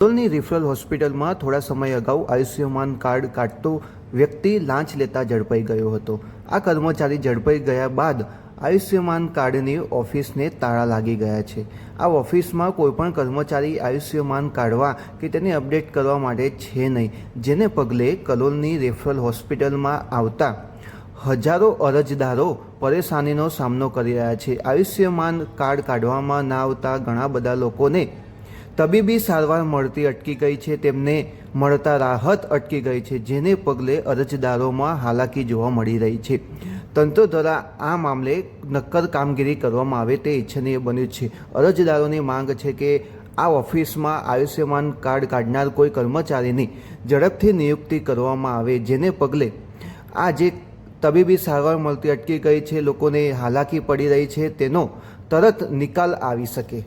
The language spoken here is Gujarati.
કલોલની રિફરલ હોસ્પિટલમાં થોડા સમય અગાઉ આયુષ્યમાન કાર્ડ કાઢતો વ્યક્તિ લાંચ લેતા ઝડપાઈ ગયો હતો. આ કર્મચારી ઝડપાઈ ગયા બાદ આયુષ્યમાન કાર્ડની ઓફિસને તાળા લાગી ગયા છે. આ ઓફિસમાં કોઈપણ કર્મચારી આયુષ્યમાન કાઢવા કે તેને અપડેટ કરવા માટે છે નહીં, જેને પગલે કલોલની રેફરલ હોસ્પિટલમાં આવતા હજારો અરજદારો પરેશાનીનો સામનો કરી રહ્યા છે. આયુષ્યમાન કાર્ડ કાઢવામાં ના આવતા ઘણા બધા લોકોને તબીબી સારવાર મળતી અટકી ગઈ છે, તેમને મળતા રાહત અટકી ગઈ છે, જેને પગલે અરજદારોમાં હાલાકી જોવા મળી રહી છે. તંત્ર દ્વારા આ મામલે નક્કર કામગીરી કરવામાં આવે તે ઇચ્છનીય બન્યું છે. અરજદારોની માંગ છે કે આ ઓફિસમાં આયુષ્યમાન કાર્ડ કાઢનાર કોઈ કર્મચારીની ઝડપથી નિયુક્તિ કરવામાં આવે, જેને પગલે આ જે તબીબી સારવાર મળતી અટકી ગઈ છે, લોકોને હાલાકી પડી રહી છે, તેનો તરત નિકાલ આવી શકે.